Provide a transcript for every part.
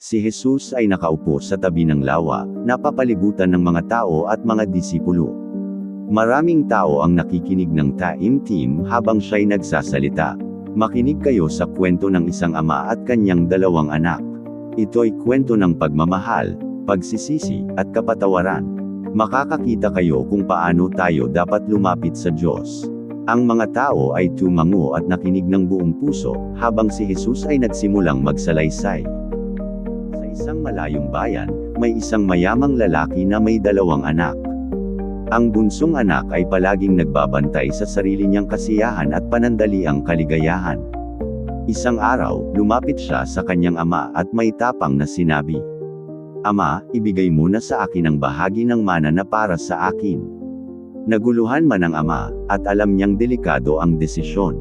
Si Jesus ay nakaupo sa tabi ng lawa, napapalibutan ng mga tao at mga disipulo. Maraming tao ang nakikinig ng taimtim habang siya'y nagsasalita. Makinig kayo sa kwento ng isang ama at kanyang dalawang anak. Ito'y kwento ng pagmamahal, pagsisisi, at kapatawaran. Makakakita kayo kung paano tayo dapat lumapit sa Diyos. Ang mga tao ay tumango at nakinig ng buong puso, habang si Jesus ay nagsimulang magsalaysay. Sa isang malayong bayan, may isang mayamang lalaki na may dalawang anak. Ang bunsong anak ay palaging nagbabantay sa sarili niyang kasiyahan at panandaliang kaligayahan. Isang araw, lumapit siya sa kanyang ama at may tapang na sinabi, Ama, ibigay mo na sa akin ang bahagi ng mana na para sa akin. Naguluhan man ang ama, at alam niyang delikado ang desisyon.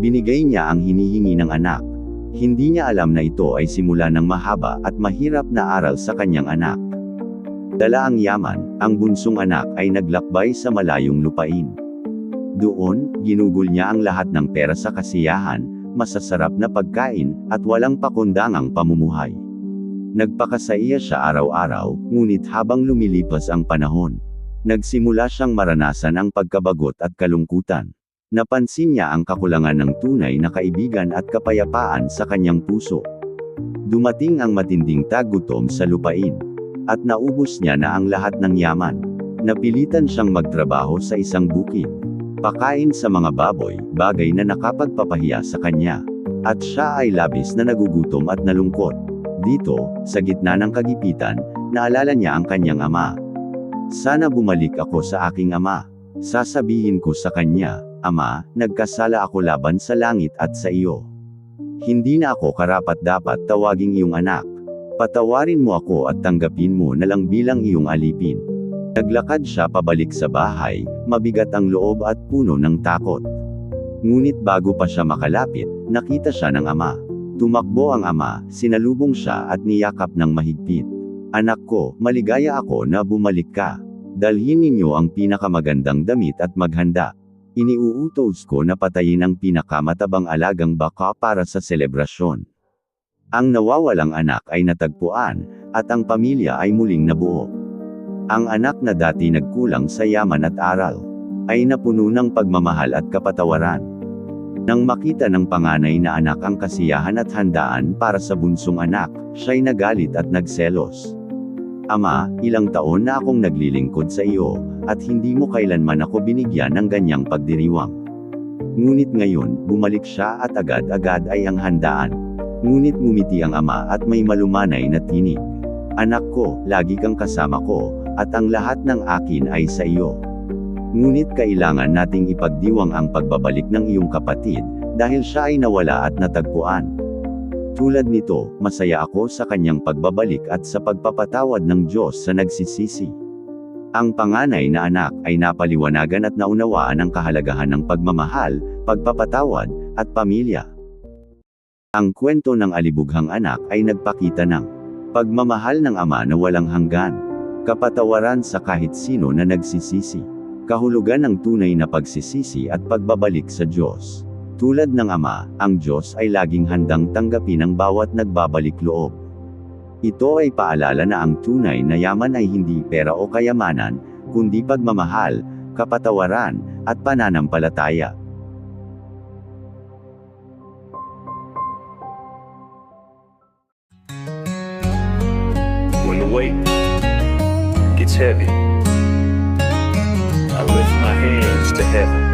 Binigay niya ang hinihingi ng anak. Hindi niya alam na ito ay simula ng mahaba at mahirap na aral sa kanyang anak. Dala ang yaman, ang bunsong anak ay naglakbay sa malayong lupain. Doon, ginugol niya ang lahat ng pera sa kasiyahan, masasarap na pagkain, at walang pakundangang pamumuhay. Nagpakasaya siya araw-araw, ngunit habang lumilipas ang panahon, nagsimula siyang maranasan ang pagkabagot at kalungkutan. Napansin niya ang kakulangan ng tunay na kaibigan at kapayapaan sa kanyang puso. Dumating ang matinding tagutom sa lupain. At naubos niya na ang lahat ng yaman. Napilitan siyang magtrabaho sa isang bukid. Pakain sa mga baboy, bagay na nakapagpapahiya sa kanya. At siya ay labis na nagugutom at nalungkot. Dito, sa gitna ng kagipitan, naalala niya ang kanyang ama. Sana bumalik ako sa aking ama. Sasabihin ko sa kanya, Ama, nagkasala ako laban sa langit at sa iyo. Hindi na ako karapat-dapat tawaging iyong anak. Patawarin mo ako at tanggapin mo na lang bilang iyong alipin. Naglakad siya pabalik sa bahay, mabigat ang loob at puno ng takot. Ngunit bago pa siya makalapit, nakita siya ng ama. Tumakbo ang ama, sinalubong siya at niyakap ng mahigpit. Anak ko, maligaya ako na bumalik ka. Dalhin ninyo ang pinakamagandang damit at maghanda. Iniuutos ko na patayin ang pinakamatabang alagang baka para sa selebrasyon. Ang nawawalang anak ay natagpuan, at ang pamilya ay muling nabuo. Ang anak na dati nagkulang sa yaman at aral, ay napuno ng pagmamahal at kapatawaran. Nang makita ng panganay na anak ang kasiyahan at handaan para sa bunsong anak, siya'y nagalit at nagselos. Ama, ilang taon na akong naglilingkod sa iyo, at hindi mo kailanman ako binigyan ng ganyang pagdiriwang. Ngunit ngayon, bumalik siya at agad-agad ay ang handaan. Ngunit ngumiti ang ama at may malumanay na tinig. Anak ko, lagi kang kasama ko, at ang lahat ng akin ay sa iyo. Ngunit kailangan nating ipagdiwang ang pagbabalik ng iyong kapatid, dahil siya ay nawala at natagpuan. Tulad nito, masaya ako sa kanyang pagbabalik at sa pagpapatawad ng Diyos sa nagsisisi. Ang panganay na anak ay napaliwanagan at naunawaan ang kahalagahan ng pagmamahal, pagpapatawad, at pamilya. Ang kwento ng alibughang anak ay nagpakita ng pagmamahal ng ama na walang hanggan, kapatawaran sa kahit sino na nagsisisi, kahulugan ng tunay na pagsisisi at pagbabalik sa Diyos. Tulad ng Ama, ang Diyos ay laging handang tanggapin ang bawat nagbabalik loob. Ito ay paalala na ang tunay na yaman ay hindi pera o kayamanan, kundi pagmamahal, kapatawaran, at pananampalataya. When the weight gets heavy, I lift my hands to heaven.